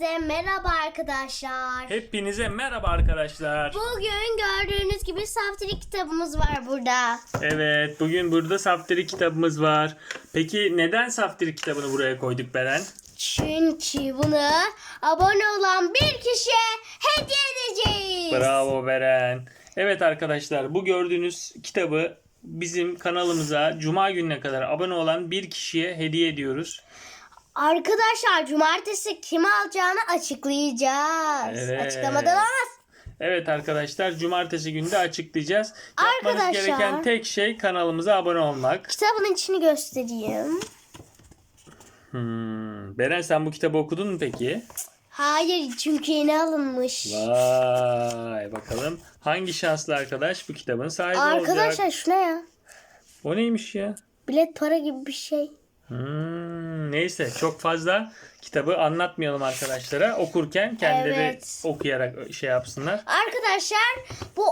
Hepinize merhaba arkadaşlar. Hepinize merhaba arkadaşlar. Bugün gördüğünüz gibi saftirik kitabımız var burada. Evet bugün burada Saftirik kitabımız var. Peki neden Saftirik kitabını buraya koyduk Beren? Çünkü bunu abone olan bir kişiye hediye edeceğiz. Bravo Beren. Evet arkadaşlar bu gördüğünüz kitabı bizim kanalımıza Cuma gününe kadar abone olan bir kişiye hediye ediyoruz. Arkadaşlar cumartesi kim alacağını açıklayacağız. Evet. Açıklamadan olmaz. Evet arkadaşlar cumartesi günü de açıklayacağız. Yapmanız Arkadaşlar. gereken tek şey kanalımıza abone olmak. Kitabın içini göstereyim. Hmm. Beren sen bu kitabı okudun mu peki? Hayır çünkü yeni alınmış. Vay bakalım hangi şanslı arkadaş bu kitabın sahibi olacak? Arkadaşlar şuna ya. O neymiş ya? Bilet para gibi bir şey. Hmm, neyse çok fazla kitabı anlatmayalım arkadaşlara. Okurken kendileri Evet. okuyarak şey yapsınlar. Arkadaşlar bu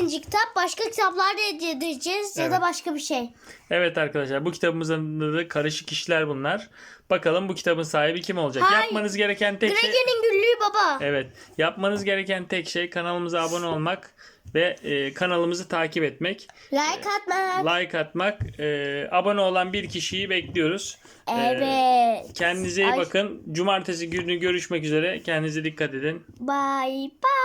11. kitap başka kitaplar da hediye edeceğiz ya da Evet. başka bir şey. Evet arkadaşlar bu kitabımızın adı da karışık işler bunlar. Bakalım bu kitabın sahibi kim olacak? Hayır. Yapmanız gereken tek şey... Grege'nin güllüğü baba. Evet yapmanız gereken tek şey kanalımıza abone olmak ve e, kanalımızı takip etmek. Like atmak. Like atmak. e, abone olan bir kişiyi bekliyoruz. E, Evet. Kendinize iyi Ay. bakın. Cumartesi günü görüşmek üzere. Kendinize dikkat edin. Bye bye.